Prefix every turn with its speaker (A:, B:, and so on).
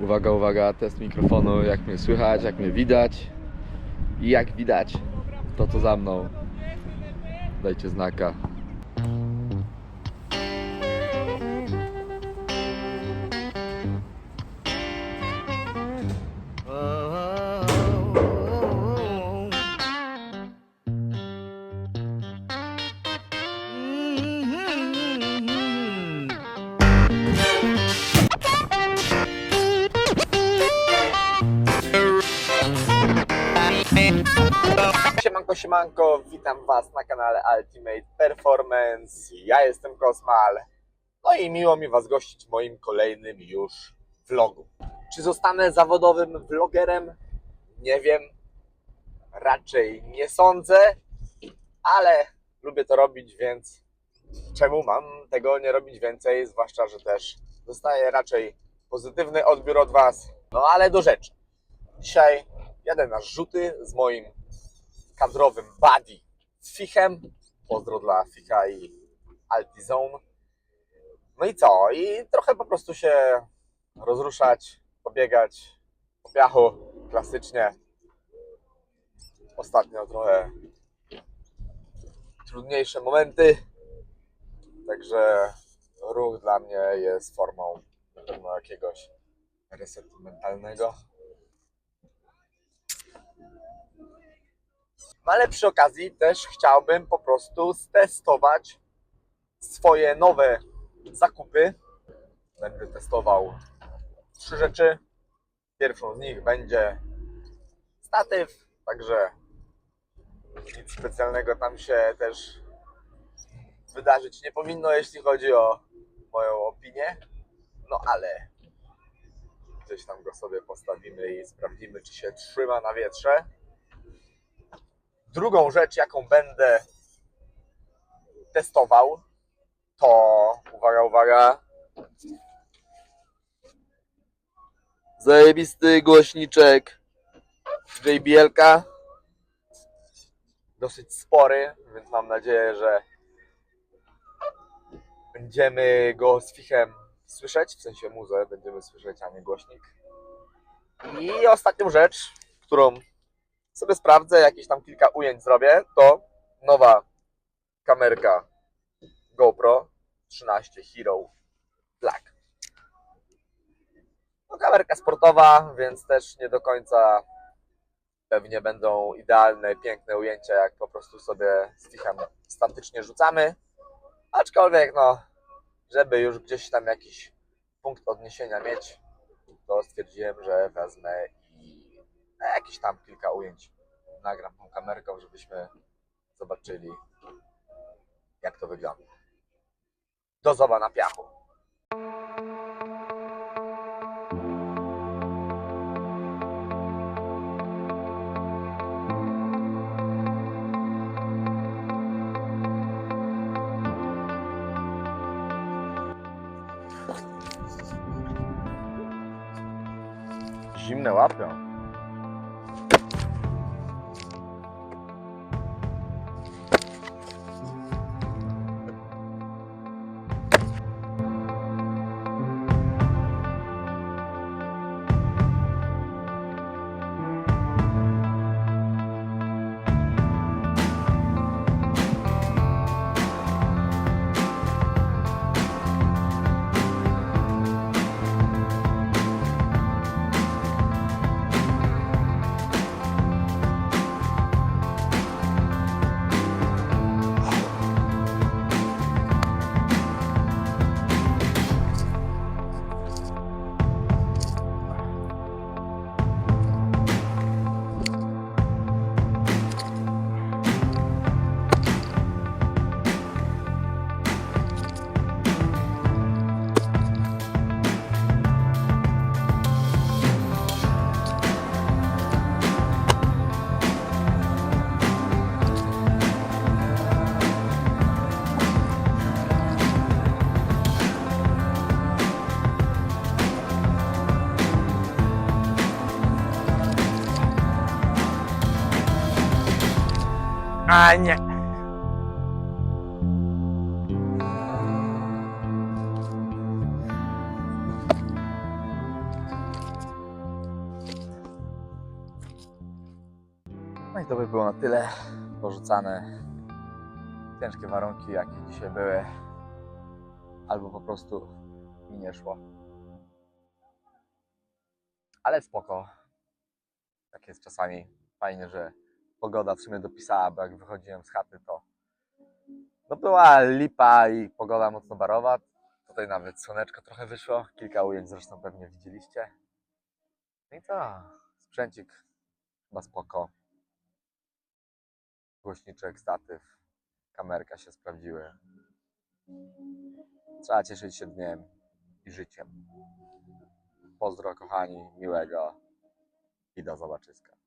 A: Uwaga, uwaga, test mikrofonu, jak mnie słychać, jak mnie widać i jak widać to co za mną. Dajcie znaka. Siemanko, siemanko, witam Was na kanale Ultimate Performance. Ja jestem Kosmal. No i miło mi Was gościć w moim kolejnym już vlogu. Czy zostanę zawodowym vlogerem? Nie wiem. Raczej nie sądzę, ale lubię to robić, więc czemu mam tego nie robić więcej? Zwłaszcza, że też dostaję raczej pozytywny odbiór od Was. No ale do rzeczy. Dzisiaj jadę na rzuty z moim kadrowym buddy Fichem. Pozdro dla Ficha i Altizone. No i co? I trochę po prostu się rozruszać, pobiegać po piachu klasycznie. Ostatnio trochę trudniejsze momenty, także ruch dla mnie jest formą jakiegoś resetu mentalnego. No ale przy okazji też chciałbym po prostu stestować swoje nowe zakupy. Będę testował trzy rzeczy. Pierwszą z nich będzie statyw, także nic specjalnego tam się też wydarzyć nie powinno, jeśli chodzi o moją opinię. No ale gdzieś tam go sobie postawimy i sprawdzimy, czy się trzyma na wietrze. Drugą rzecz, jaką będę testował, to uwaga, uwaga. Zajebisty głośniczek JBL-ka. Dosyć spory, więc mam nadzieję, że będziemy go z Fichem słyszeć, w sensie muzę będziemy słyszeć, a nie głośnik. I ostatnią rzecz, którą sobie sprawdzę, jakieś tam kilka ujęć zrobię, to nowa kamerka GoPro 13 Hero Black. No, kamerka sportowa, więc też nie do końca pewnie będą idealne, piękne ujęcia, jak po prostu sobie z fichem statycznie rzucamy. Aczkolwiek, no, żeby już gdzieś tam jakiś punkt odniesienia mieć, to stwierdziłem, że wezmę jakieś tam kilka ujęć nagram tą kamerką, żebyśmy zobaczyli, jak to wygląda. Do zoba na piachu. Zimne łapią. A nie. No i to by było na tyle. Porzucane ciężkie warunki, jakie dzisiaj były, albo po prostu mi nie szło. Ale spoko. Tak jest czasami. Fajnie, że pogoda w sumie dopisała, bo jak wychodziłem z chaty, to no była lipa i pogoda mocno barowa. Tutaj nawet słoneczko trochę wyszło. Kilka ujęć zresztą pewnie widzieliście. No i co? Sprzęcik chyba spoko. Głośniczek, statyw, kamerka się sprawdziły. Trzeba cieszyć się dniem i życiem. Pozdro kochani, miłego i do zobaczyska.